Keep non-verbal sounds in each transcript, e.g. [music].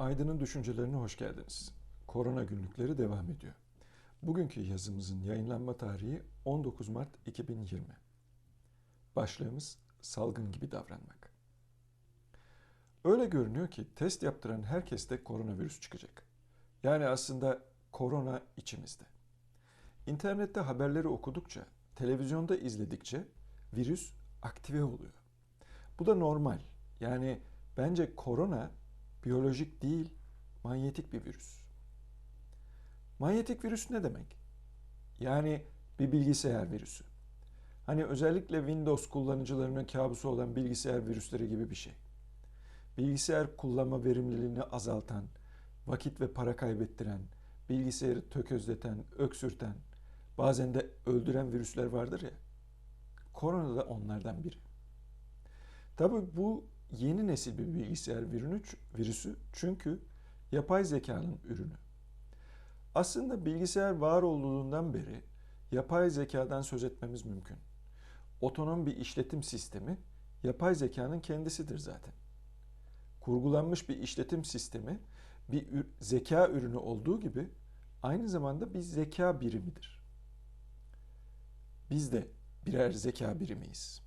Aydın'ın düşüncelerine hoş geldiniz. Korona günlükleri devam ediyor. Bugünkü yazımızın yayınlanma tarihi 19 Mart 2020. Başlığımız salgın gibi davranmak. Öyle görünüyor ki test yaptıran herkeste koronavirüs çıkacak. Yani aslında korona içimizde. İnternette haberleri okudukça, televizyonda izledikçe virüs aktive oluyor. Bu da normal. Yani bence korona biyolojik değil, manyetik bir virüs. Manyetik virüs ne demek? Yani bir bilgisayar virüsü. Hani özellikle Windows kullanıcılarının kabusu olan bilgisayar virüsleri gibi bir şey. Bilgisayar kullanma verimliliğini azaltan, vakit ve para kaybettiren, bilgisayarı tökezleten, öksürten, bazen de öldüren virüsler vardır ya. Korona da onlardan biri. Tabii bu yeni nesil bir bilgisayar virüsü çünkü yapay zekanın ürünü. Aslında bilgisayar var olduğundan beri yapay zekadan söz etmemiz mümkün. Otonom bir işletim sistemi yapay zekanın kendisidir zaten. Kurgulanmış bir işletim sistemi bir zeka ürünü olduğu gibi aynı zamanda bir zeka birimidir. Biz de birer zeka birimiyiz.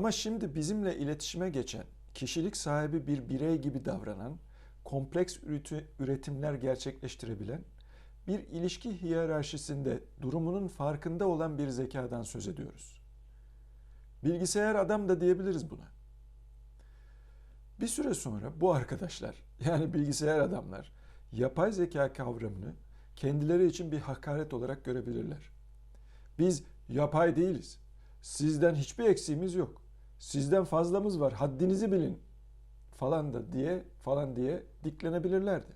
Ama şimdi bizimle iletişime geçen, kişilik sahibi bir birey gibi davranan, kompleks üretimler gerçekleştirebilen, bir ilişki hiyerarşisinde durumunun farkında olan bir zekadan söz ediyoruz. Bilgisayar adam da diyebiliriz buna. Bir süre sonra bu arkadaşlar, [laughs] yani bilgisayar adamlar, yapay zeka kavramını kendileri için bir hakaret olarak görebilirler. Biz yapay değiliz. Sizden hiçbir eksiğimiz yok. Sizden fazlamız var. Haddinizi bilin falan da diye falan diye diklenebilirlerdi.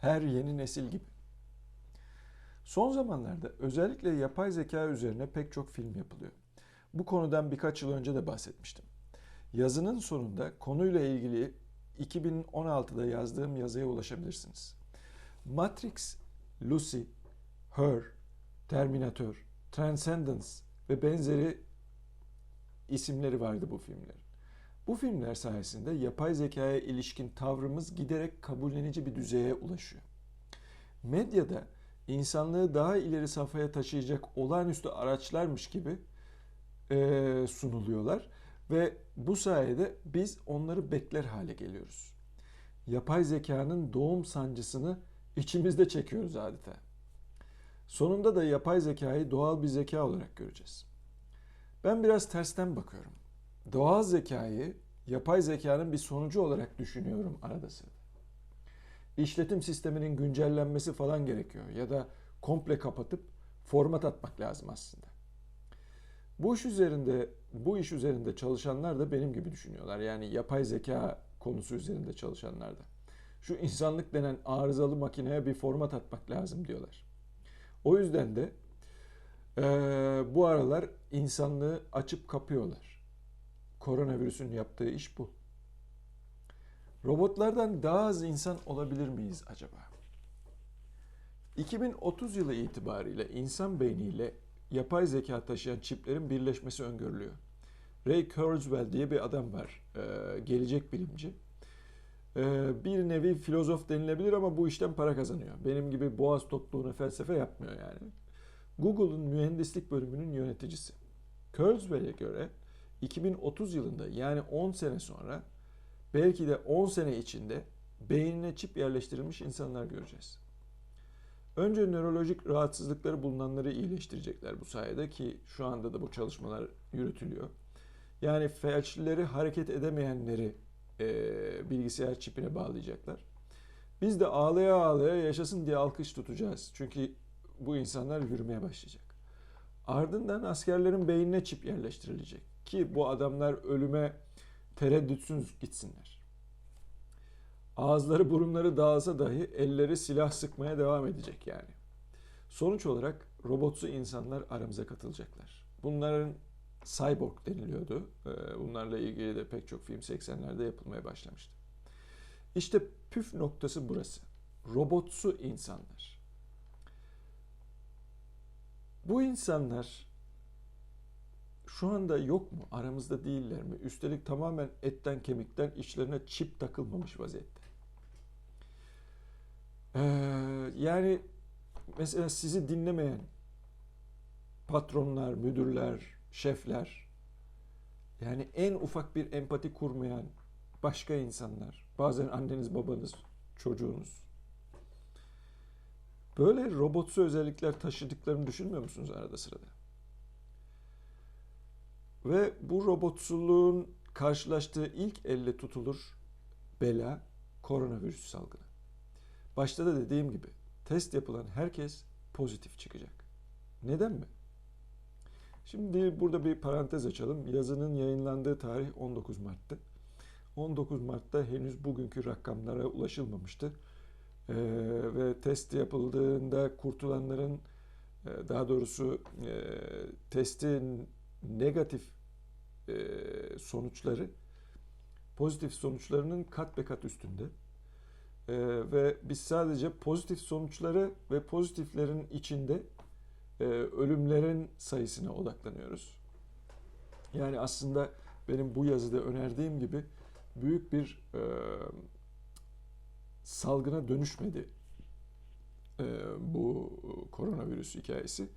Her yeni nesil gibi. Son zamanlarda özellikle yapay zeka üzerine pek çok film yapılıyor. Bu konudan birkaç yıl önce de bahsetmiştim. Yazının sonunda konuyla ilgili 2016'da yazdığım yazıya ulaşabilirsiniz. Matrix, Lucy, Her, Terminator, Transcendence ve benzeri isimleri vardı bu filmlerin. Bu filmler sayesinde yapay zekaya ilişkin tavrımız giderek kabullenici bir düzeye ulaşıyor. Medyada insanlığı daha ileri safhaya taşıyacak olağanüstü araçlarmış gibi e, sunuluyorlar ve bu sayede biz onları bekler hale geliyoruz. Yapay zekanın doğum sancısını içimizde çekiyoruz adeta. Sonunda da yapay zekayı doğal bir zeka olarak göreceğiz. Ben biraz tersten bakıyorum. Doğal zekayı yapay zekanın bir sonucu olarak düşünüyorum arada sırada. İşletim sisteminin güncellenmesi falan gerekiyor ya da komple kapatıp format atmak lazım aslında. Bu iş üzerinde bu iş üzerinde çalışanlar da benim gibi düşünüyorlar. Yani yapay zeka konusu üzerinde çalışanlar da. Şu insanlık denen arızalı makineye bir format atmak lazım diyorlar. O yüzden de e, bu aralar insanlığı açıp kapıyorlar. Koronavirüsün yaptığı iş bu. Robotlardan daha az insan olabilir miyiz acaba? 2030 yılı itibariyle insan beyniyle yapay zeka taşıyan çiplerin birleşmesi öngörülüyor. Ray Kurzweil diye bir adam var, ee, gelecek bilimci. Ee, bir nevi filozof denilebilir ama bu işten para kazanıyor. Benim gibi boğaz tokluğuna felsefe yapmıyor yani. Google'un mühendislik bölümünün yöneticisi. Kurzweil'e göre 2030 yılında yani 10 sene sonra belki de 10 sene içinde beynine çip yerleştirilmiş insanlar göreceğiz. Önce nörolojik rahatsızlıkları bulunanları iyileştirecekler bu sayede ki şu anda da bu çalışmalar yürütülüyor. Yani felçlileri hareket edemeyenleri e, bilgisayar çipine bağlayacaklar. Biz de ağlaya ağlaya yaşasın diye alkış tutacağız. Çünkü bu insanlar yürümeye başlayacak. Ardından askerlerin beynine çip yerleştirilecek ki bu adamlar ölüme tereddütsüz gitsinler. Ağızları burunları dağılsa dahi elleri silah sıkmaya devam edecek yani. Sonuç olarak robotsu insanlar aramıza katılacaklar. Bunların cyborg deniliyordu. Ee, bunlarla ilgili de pek çok film 80'lerde yapılmaya başlamıştı. İşte püf noktası burası. Robotsu insanlar. Bu insanlar şu anda yok mu? Aramızda değiller mi? Üstelik tamamen etten kemikten içlerine çip takılmamış vaziyette. Ee, yani mesela sizi dinlemeyen patronlar, müdürler, şefler, yani en ufak bir empati kurmayan başka insanlar, bazen anneniz, babanız, çocuğunuz. Böyle robotsu özellikler taşıdıklarını düşünmüyor musunuz arada sırada? Ve bu robotsuluğun karşılaştığı ilk elle tutulur bela koronavirüs salgını. Başta da dediğim gibi test yapılan herkes pozitif çıkacak. Neden mi? Şimdi burada bir parantez açalım. Yazının yayınlandığı tarih 19 Mart'tı. 19 Mart'ta henüz bugünkü rakamlara ulaşılmamıştı. Ee, ve test yapıldığında kurtulanların e, daha doğrusu e, testin negatif e, sonuçları pozitif sonuçlarının kat be kat üstünde. Ee, ve biz sadece pozitif sonuçları ve pozitiflerin içinde e, ölümlerin sayısına odaklanıyoruz. Yani aslında benim bu yazıda önerdiğim gibi büyük bir e, salgına dönüşmedi e, bu koronavirüs hikayesi.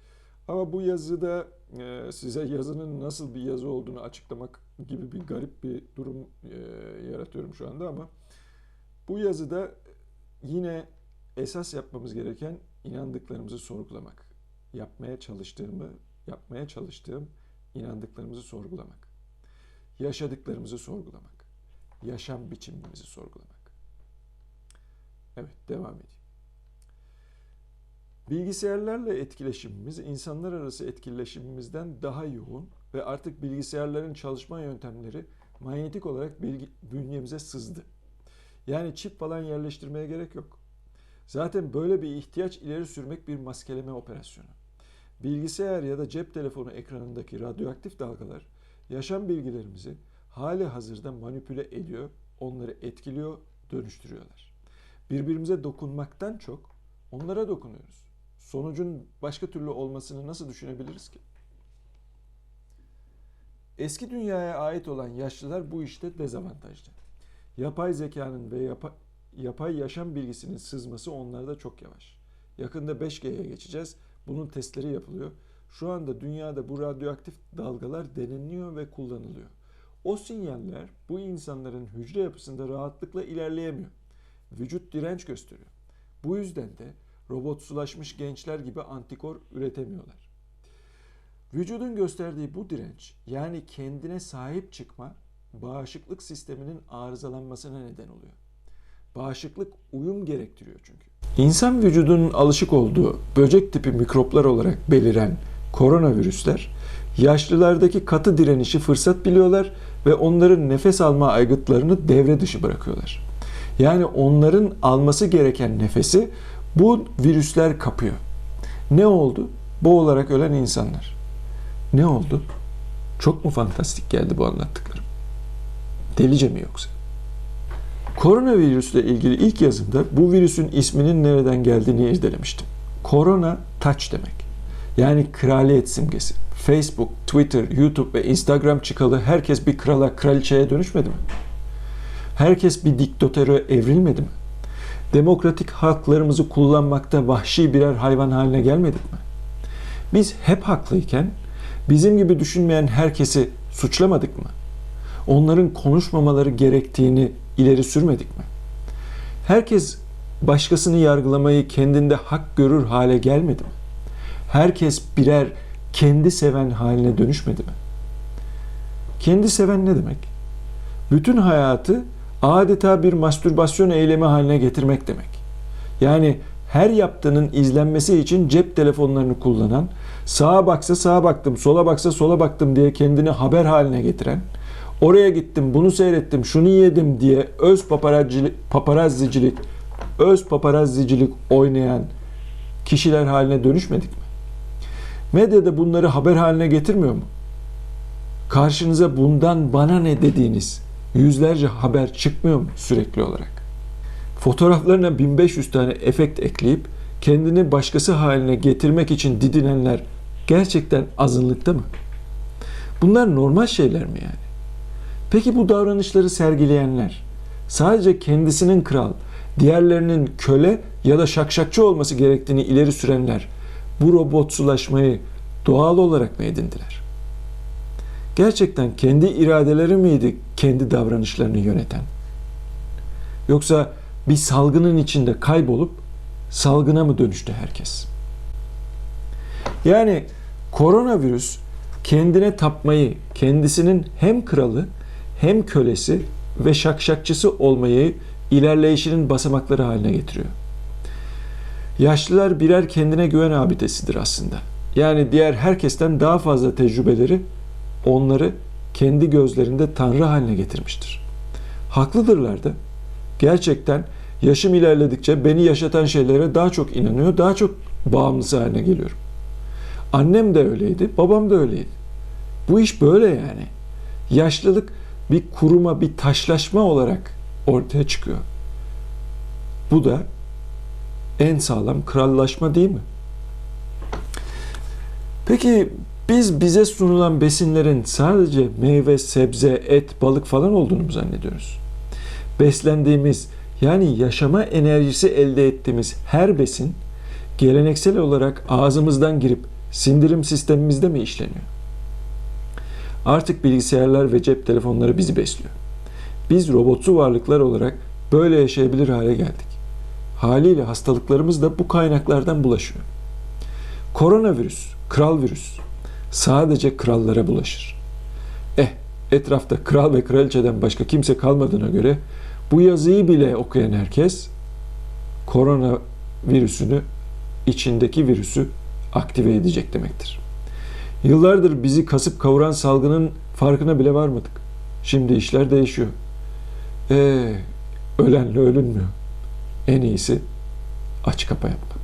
Ama bu yazıda e, size yazının nasıl bir yazı olduğunu açıklamak gibi bir garip bir durum e, yaratıyorum şu anda ama bu yazıda yine esas yapmamız gereken inandıklarımızı sorgulamak. Yapmaya çalıştığımı, yapmaya çalıştığım inandıklarımızı sorgulamak. Yaşadıklarımızı sorgulamak. Yaşam biçimimizi sorgulamak. Evet, devam edeyim. Bilgisayarlarla etkileşimimiz insanlar arası etkileşimimizden daha yoğun ve artık bilgisayarların çalışma yöntemleri manyetik olarak bilgi, bünyemize sızdı. Yani çip falan yerleştirmeye gerek yok. Zaten böyle bir ihtiyaç ileri sürmek bir maskeleme operasyonu. Bilgisayar ya da cep telefonu ekranındaki radyoaktif dalgalar yaşam bilgilerimizi hali hazırda manipüle ediyor, onları etkiliyor, dönüştürüyorlar. Birbirimize dokunmaktan çok onlara dokunuyoruz. Sonucun başka türlü olmasını nasıl düşünebiliriz ki? Eski dünyaya ait olan yaşlılar bu işte dezavantajlı. Yapay zekanın ve yapa, yapay yaşam bilgisinin sızması onlarda çok yavaş. Yakında 5G'ye geçeceğiz. Bunun testleri yapılıyor. Şu anda dünyada bu radyoaktif dalgalar deneniyor ve kullanılıyor. O sinyaller bu insanların hücre yapısında rahatlıkla ilerleyemiyor. Vücut direnç gösteriyor. Bu yüzden de robotsulaşmış gençler gibi antikor üretemiyorlar. Vücudun gösterdiği bu direnç yani kendine sahip çıkma bağışıklık sisteminin arızalanmasına neden oluyor. Bağışıklık uyum gerektiriyor çünkü. İnsan vücudunun alışık olduğu böcek tipi mikroplar olarak beliren koronavirüsler yaşlılardaki katı direnişi fırsat biliyorlar ve onların nefes alma aygıtlarını devre dışı bırakıyorlar. Yani onların alması gereken nefesi bu virüsler kapıyor. Ne oldu? Boğularak ölen insanlar. Ne oldu? Çok mu fantastik geldi bu anlattıklarım? Delice mi yoksa? Koronavirüsle ilgili ilk yazımda bu virüsün isminin nereden geldiğini irdelemiştim. Korona taç demek. Yani kraliyet simgesi. Facebook, Twitter, YouTube ve Instagram çıkalı herkes bir krala, kraliçeye dönüşmedi mi? Herkes bir diktatöre evrilmedi mi? Demokratik haklarımızı kullanmakta vahşi birer hayvan haline gelmedik mi? Biz hep haklıyken bizim gibi düşünmeyen herkesi suçlamadık mı? Onların konuşmamaları gerektiğini ileri sürmedik mi? Herkes başkasını yargılamayı kendinde hak görür hale gelmedi mi? Herkes birer kendi seven haline dönüşmedi mi? Kendi seven ne demek? Bütün hayatı adeta bir mastürbasyon eylemi haline getirmek demek. Yani her yaptığının izlenmesi için cep telefonlarını kullanan, sağa baksa sağa baktım, sola baksa sola baktım diye kendini haber haline getiren, oraya gittim, bunu seyrettim, şunu yedim diye öz paparazzicilik, paparazzicilik, öz paparazzicilik oynayan kişiler haline dönüşmedik mi? Medyada bunları haber haline getirmiyor mu? Karşınıza bundan bana ne dediğiniz yüzlerce haber çıkmıyor mu sürekli olarak? Fotoğraflarına 1500 tane efekt ekleyip kendini başkası haline getirmek için didinenler gerçekten azınlıkta mı? Bunlar normal şeyler mi yani? Peki bu davranışları sergileyenler sadece kendisinin kral, diğerlerinin köle ya da şakşakçı olması gerektiğini ileri sürenler bu robotsulaşmayı doğal olarak mı edindiler? Gerçekten kendi iradeleri miydi kendi davranışlarını yöneten? Yoksa bir salgının içinde kaybolup salgına mı dönüştü herkes? Yani koronavirüs kendine tapmayı, kendisinin hem kralı hem kölesi ve şakşakçısı olmayı ilerleyişinin basamakları haline getiriyor. Yaşlılar birer kendine güven abidesidir aslında. Yani diğer herkesten daha fazla tecrübeleri onları kendi gözlerinde tanrı haline getirmiştir. Haklıdırlar da. Gerçekten yaşım ilerledikçe beni yaşatan şeylere daha çok inanıyor, daha çok bağımlısı haline geliyorum. Annem de öyleydi, babam da öyleydi. Bu iş böyle yani. Yaşlılık bir kuruma, bir taşlaşma olarak ortaya çıkıyor. Bu da en sağlam krallaşma değil mi? Peki biz bize sunulan besinlerin sadece meyve, sebze, et, balık falan olduğunu mu zannediyoruz? Beslendiğimiz yani yaşama enerjisi elde ettiğimiz her besin geleneksel olarak ağzımızdan girip sindirim sistemimizde mi işleniyor? Artık bilgisayarlar ve cep telefonları bizi besliyor. Biz robotsu varlıklar olarak böyle yaşayabilir hale geldik. Haliyle hastalıklarımız da bu kaynaklardan bulaşıyor. Koronavirüs, kral virüs sadece krallara bulaşır. Eh, etrafta kral ve kraliçeden başka kimse kalmadığına göre bu yazıyı bile okuyan herkes korona virüsünü içindeki virüsü aktive edecek demektir. Yıllardır bizi kasıp kavuran salgının farkına bile varmadık. Şimdi işler değişiyor. Ee, ölenle ölünmüyor. En iyisi aç kapa yapmak.